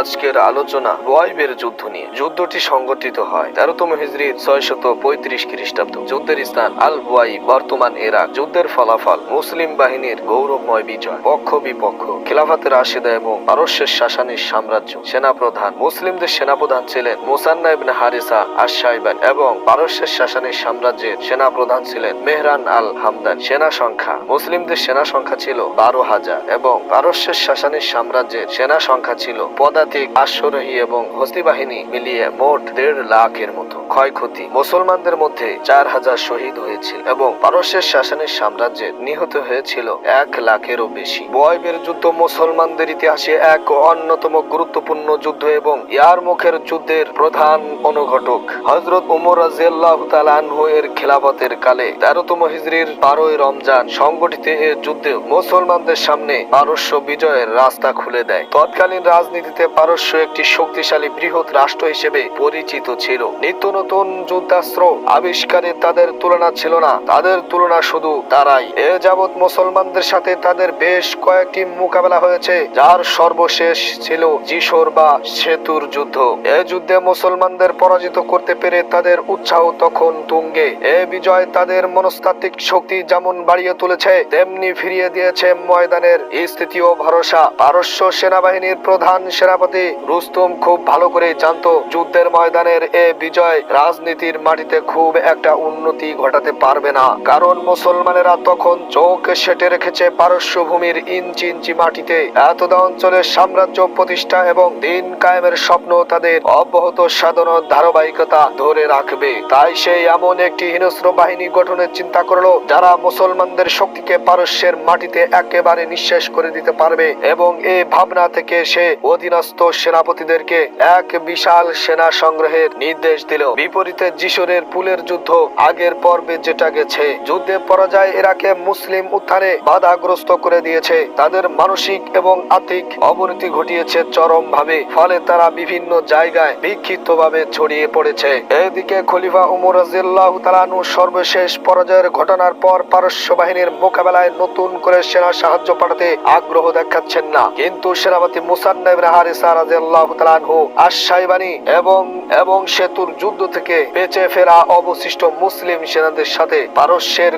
আজকের আলোচনা ওয়াইবের যুদ্ধ নিয়ে। যুদ্ধটি সংগঠিত হয় তেরোতম পঁয়ত্রিশ খ্রিস্টাব্দ। যুদ্ধের স্থান আল ওয়াই বর্তমান ইরাক যুদ্ধের ফলাফল, মুসলিম বাহিনীর গৌরবময় বিজয়, পক্ষ বিপক্ষ খিলাফাতের রাশিদা এবং পারস্যের সাম্রাজ্য। সেনাপ্রধান, মুসলিমদের সেনাপ্রধান ছিলেন মুসান্না ইবনে হারিসা আশাইবান এবং পারস্যের শাসানির সাম্রাজ্যের সেনাপ্রধান ছিলেন মেহরান আল হামদান সেনা সংখ্যা মুসলিমদের সেনা সংখ্যা ছিল বারো হাজার এবং পারস্যের শাসানির সাম্রাজ্যের সেনা সংখ্যা ছিল পদাতিক আশ্বরোহী এবং হস্তি বাহিনী মিলিয়ে মোট দেড় লাখের মতো। ক্ষয়ক্ষতি মুসলমানদের মধ্যে চার হাজার শহীদ হয়েছিল এবং পারস্যের শাসনের সাম্রাজ্যের নিহত হয়েছিল এক লাখেরও বেশি। বয়বের যুদ্ধ মুসলমানদের ইতিহাসে এক অন্যতম গুরুত্বপূর্ণ যুদ্ধ এবং ইয়ার মুখের যুদ্ধের প্রধান অনুঘটক। হজরত উমর রাজিয়াল্লাহ এর খেলাফতের কালে তেরোতম হিজরির বারোই রমজান সংগঠিত এ যুদ্ধে মুসলমানদের সামনে পারস্য বিজয়ের রাস্তা খুলে দেয়। তৎকালীন রাজনীতিতে পারস্য একটি শক্তিশালী বৃহৎ রাষ্ট্র হিসেবে পরিচিত ছিল। নিত্য নতুন যুদ্ধাস্ত্র আবিষ্কারে তাদের তুলনা ছিল না। তাদের তুলনা শুধু তারাই। এ যাবৎ মুসলমানদের সাথে তাদের বেশ কয়েকটি মোকাবেলা হয়েছে, যার সর্বশেষ ছিল যিশোর বা সেতুর যুদ্ধ। এ যুদ্ধে মুসলমানদের পরাজিত করতে পেরে তাদের উৎসাহ তখন তুঙ্গে। এ বিজয় তাদের মনস্তাত্ত্বিক শক্তি যেমন বাড়িয়ে তুলেছে, তেমনি ফিরিয়ে দিয়েছে ময়দানের স্থিতি ও ভরসা। পারস্য সেনাবাহিনীর প্রধান সেনাপতি রুস্তম খুব ভালো করে জানতো, যুদ্ধের ময়দানের এ বিজয় রাজনীতির মাটিতে খুব একটা উন্নতি ঘটাতে পারবে না। কারণ মুসলমানেরা তখন চোখ সেটে রেখেছে পারস্য ভূমির ইঞ্চি ইঞ্চি মাটিতে। এতদা অঞ্চলের সাম্রাজ্য প্রতিষ্ঠা এবং দিন কায়েমের স্বপ্ন তাদের অব্যাহত সাধন ধারাবাহিকতা ধরে রাখবে। তাই সেই এমন একটি হিংস্র বাহিনী গঠনের চিন্তা করল, যারা মুসলমানদের শক্তিকে পারস্যের মাটিতে একেবারে নিঃশেষ করে দিতে পারবে এবং এই ভাবনা থেকে সে অধীনস্থ সেনাপতিদেরকে এক বিশাল সেনা সংগ্রহের নির্দেশ দিল। বিপরীতে যিশোরের পুলের যুদ্ধ আগের পর্বে যেটা গেছে, যুদ্ধে পরাজয় ইরাকে মুসলিম উত্থানে বাধাগ্রস্ত করে দিয়েছে। তাদের মানসিক এবং আর্থিক অবনতি ঘটিয়েছে চরম ভাবে ফলে তারা বিভিন্ন জায়গায় বিক্ষিপ্ত ভাবে ছড়িয়ে পড়েছে। এদিকে খলিফা উমর রাজিয়াল্লাহু তাআলাহু সর্বশেষ পরাজয়ের ঘটনার পর পারস্য বাহিনীর মোকাবেলায় নতুন করে সেনা সাহায্য পাঠাতে আগ্রহ দেখাচ্ছেন না। কিন্তু সেনাপতি এবং এবং সেতুর যুদ্ধ থেকে বেঁচে ফেরা অবশিষ্ট মুসলিম সেনাদের সাথে পারস্যের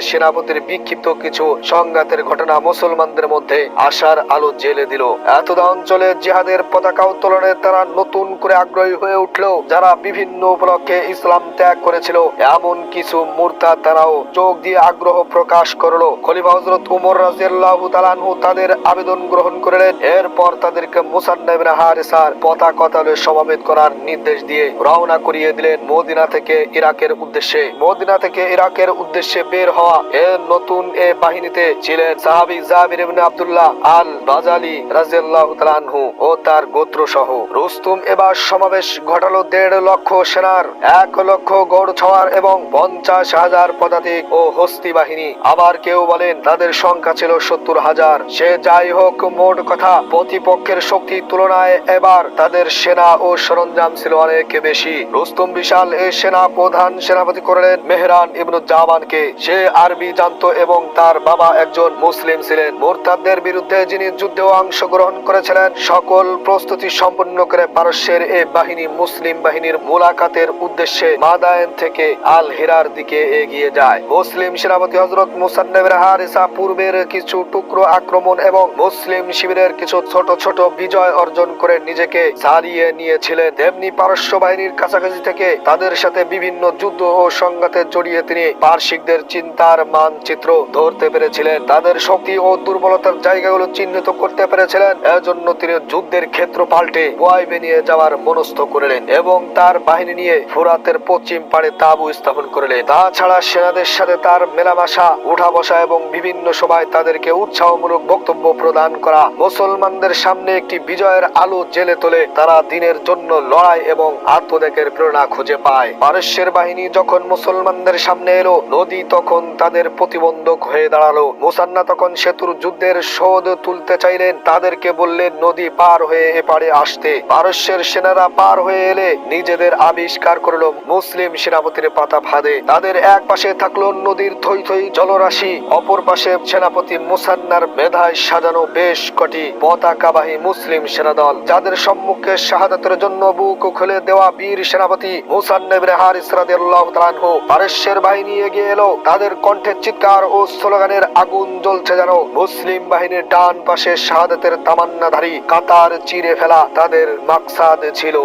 সেনাপতির বিক্ষিপ্ত কিছু সংঘাতের ঘটনা মুসলমানদের মধ্যে আশার আলো জেলে দিল। এতদা অঞ্চলে জিহাদের পতাকা উত্তোলনে তারা নতুন করে আগ্রহী হয়ে উঠল। যারা বিভিন্ন উপলক্ষে ইসলাম ত্যাগ করেছিল, এমন কিছু মূর্তা তারাও যোগ দিয়ে আগ্রহ প্রকাশ করল। খলিফা হজরত উমর রাজিয়াল্লাহু তাদের আবেদন গ্রহণ করলেন। এরপর তাদেরকে মুসান্না ইবনে হারিসার পতাকা তলে সমাবেত করার নির্দেশ দিয়ে রওনা করিয়ে দিলেন মদিনা থেকে ইরাকের উদ্দেশ্যে। মদিনা থেকে ইরাকের উদ্দেশ্যে বের হওয়া এ নতুন এ বাহিনীতে ছিলেন সাহাবী জাবির ইবনে আব্দুল্লাহ আল বাজালি রাজিয়াল্লাহু তাআলা আনহু ও তার গোত্র সহ রুস্তুম এবার সমাবেশ ঘটালো দেড় লক্ষ সেনার, এক লক্ষ গৌড় ছাওয়ার এবং পঞ্চাশ হাজার পদাতিক ও হস্তি বাহিনী। আবার কেউ বলেন তাদের সংখ্যা ছিল সত্তর হাজার। সে যাই হোক মোট কথা, প্রতিপক্ষের শক্তি তুলনায় এবার তাদের সেনা ও সরঞ্জাম ছিল অনেক বেশি। রুস্তুম বিশাল এই সেনা প্রধান সেনাপতি করলেন মেহরান ইবনু জামানকে সে আরবি জানতো এবং তার বাবা একজন মুসলিম ছিলেন। মোরতাদদের বিরুদ্ধে যিনি যুদ্ধেও অংশগ্রহণ করেছিলেন, সকল প্রস্তুতি সম্পন্ন করে পারস্যের এই বাহিনী মুসলিম বাহিনীর মোলাকাতের উদ্দেশ্যে মাদায়েন থেকে আল হিরার দিকে এগিয়ে যায়। মুসলিম সেনাপতি হজরত মুসান্নবের হারিসা পূর্বের কিছু টুকরো আক্রমণ এবং মুসলিম শিবিরের কিছু ছোট ছোট বিজয় অর্জন করে নিজেকে ছাড়িয়ে নিয়েছিলেন। তেমনি পারস্য বাহিনীর কাছাকাছি থেকে তাদের সাথে বিভিন্ন যুদ্ধ ও সংঘাতে জড়িয়ে তিনি পার্শ্বিকদের চিন্তার মানচিত্র ধরতে পেরেছিলেন। তাদের শক্তি ও দুর্বলতার জায়গাগুলো চিহ্নিত করতে পেরেছিলেন। এজন্য তিনি যুদ্ধের ক্ষেত্র পাল্টে ওয়াইবে নিয়ে যাওয়ার মনস্থ করলেন এবং তার বাহিনী নিয়ে ফুরাতের পশ্চিম পাড়ে তাবু স্থাপন করলেন। তাছাড়া সেনাদের সাথে তার মেলামেশা উঠা বসা এবং বিভিন্ন সময় তাদেরকে উৎসাহমূলক বক্তব্য প্রদান করা। মুসলমানদের সামনে একটি বিজয়ের আলো জেলে তোলে। তারা দিনের জন্য লড়াই এবং আত্মত্যাগের প্রেরণা খুঁজে পায়। পারস্যের বাহিনী যখন মুসলমানদের সামনে এলো, নদী তখন তাদের প্রতিবন্ধক হয়ে দাঁড়াল। মুসান্না তখন সেতুর যুদ্ধের শোধ তুলতে চাইলেন। তাদেরকে বললেন, নদী পার হয়ে এপারে আসতে। পারস্যের সেনারা পার হয়ে এলে নিজেদের আবিষ্কার করল মুসলিম সেনাপতির পাতা ফাঁদে। তাদের এক পাশে থাকল নদীর থই থই জলরাশি। অপর পাশে সেনাপতি মুসান্নার মেধায় সাজানো বেশ বেশ কটি পতাকাবাহী মুসলিম সেনাদল, যাদের সম্মুখে শাহাদাতের জন্য বুক খুলে দেওয়া বীর সেনাপতি বাহিনী এগিয়ে এলো, তাদের চিৎকার ও স্লোগানের আগুন জ্বলছে যেন। মুসলিম বাহিনীর ডান পাশে শাহাদাতের তামান্নাধারী কাতার চিরে ফেলা তাদের মাকসাদ ছিল।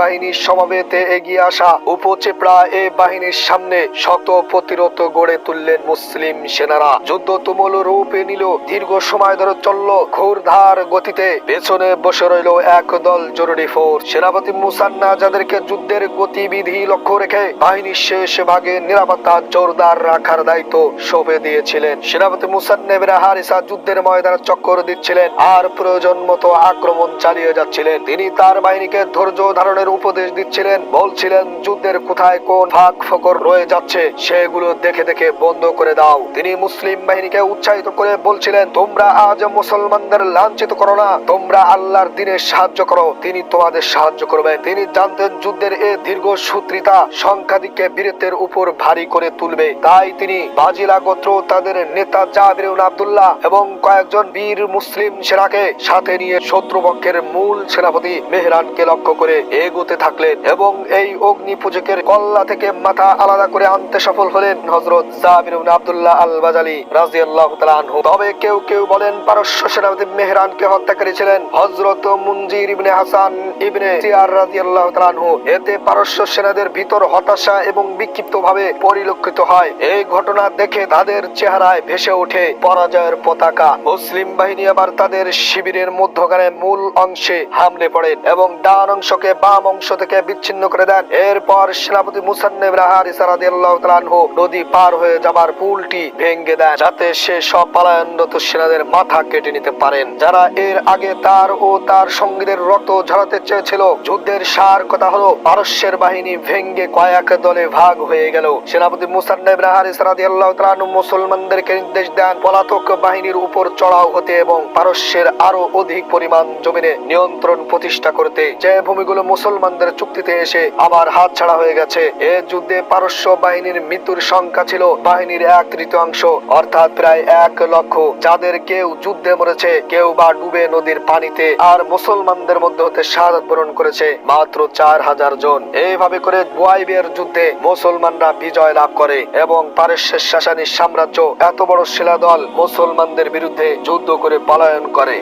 বাহিনীর সমবেতে এগিয়ে আসা উপচেপড়া এ বাহিনীর সামনে শত প্রতিরোধ গড়ে তুললেন মুসলিম সেনারা। যুদ্ধ তুমুল রূপে নিল, দীর্ঘ সময় ধরে চলল ঘোরধার গতিতে পেছনে বসে রইল এক দল জরুরি ফোর্স সেনাপতি মুসান্না যাদেরকে যুদ্ধের গতিবিধি লক্ষ্য রেখে বাহিনীর শেষ ভাগে নিরাপত্তা জোরদার রাখার দায়িত্ব সঁপে দিয়েছিলেন। সেনাপতি মুসান্নেবেরা হারিসা যুদ্ধের ময়দানে চক্কর দিচ্ছিলেন আর প্রয়োজন মতো আক্রমণ চালিয়ে যাচ্ছিলেন। তিনি তার বাহিনীকে ধৈর্য ধারণের উপদেশ দিচ্ছিলেন, বলছিলেন, যুদ্ধের কোথায় কোন ফাঁক ফকর রয়ে যাচ্ছে, সেগুলো দেখে দেখে বন্ধ করে দাও। তিনি মুসলিম বাহিনীকে উৎসাহিত করে বলছিলেন, তোমরা আজ মুসলমানদের লাঞ্ছিত করো না। তোমরা আল্লাহর দিনে সাহায্য করো। তিনি তোমাদের সাহায্য করবেন। তিনি জানতেন যুদ্ধের এ দীর্ঘ সূত্রিতা সংখ্যাধিকে বীরত্বের উপর ভারী করে তুলবে। তাই তিনি বাজিলা গোত্র, তাদের নেতা জাবির আব্দুল্লাহ এবং কয়েকজন বীর মুসলিম সেনাকে সাথে নিয়ে শত্রুপক্ষের মূল সেনাপতি মেহরানকে লক্ষ্য করে এগোতে থাকলেন এবং এই অগ্নি পূজকের কল্লা থেকে মাথা আলাদা করে আনতে সফল হলেন হজরত জাবির আব্দুল্লাহ আল বাজালি রাজিয়াল্লাহু আনহু। তবে কেউ কেউ বলেন পারস্য সেনাপতি মেহরানকে হত্যা করেছিলেন। হজরত মুনজির ইবনে হাসান ইবনে এতে পারস্য সেনাদের ভিতর হতাশা এবং পরিলক্ষিত হয়। এই ঘটনা দেখে তাদের চেহারায় ভেসে ওঠে পরাজয়ের পতাকা। মুসলিম বাহিনী আবার তাদের শিবিরের মধ্যখানে মূল অংশে হামলে পড়েন এবং ডান অংশকে বাম অংশ থেকে বিচ্ছিন্ন করে দেন। এরপর সেনাপতি মুসান্নেব রাহারিসা রাদিয়াল্লাহু তাআলা নদী পার হয়ে যাবার পুলটি ভেঙে দেন। যাতে সে সব পালায়নরত সেনাদের মাথা কেটে নিতে পারেন। যারা এর আগে তার ও তার সঙ্গীদের রক্ত ঝরাতে চেয়েছিল, যুদ্ধের সার কথা হলো, পারস্যের বাহিনী ভেঙ্গে কয়েক দলে ভাগ হয়ে গেল। সেনাপতি মুসান্নেব মুসলমানদেরকে নির্দেশ দেন, পলাতক বাহিনীর উপর চড়াও হতে এবং পারস্যের আরও অধিক পরিমাণ জমিনে নিয়ন্ত্রণ প্রতিষ্ঠা করতে। যে ভূমিগুলো মুসলমানদের চুক্তিতে এসে আবার হাত ছাড়া হয়ে গেছে, এ যুদ্ধে পারস্য বাহিনীর মৃত্যুর সংখ্যা ছিল বাহিনীর এক তৃতীয়াংশ, অর্থাৎ প্রায় এক লক্ষ। যাদের কেউ যুদ্ধে মরেছে কেউ বা ডুবে নদীর পানিতে, আর মুসলমানদের মধ্যে হতে শাহাদাত বরণ করেছে মাত্র চার হাজার জন। এইভাবে করে বুয়াইবের যুদ্ধে মুসলমানরা বিজয় লাভ করে এবং পারস্যের শাসানী সাম্রাজ্য, এত বড় শিলাদল মুসলমানদের বিরুদ্ধে যুদ্ধ করে পলায়ন করে।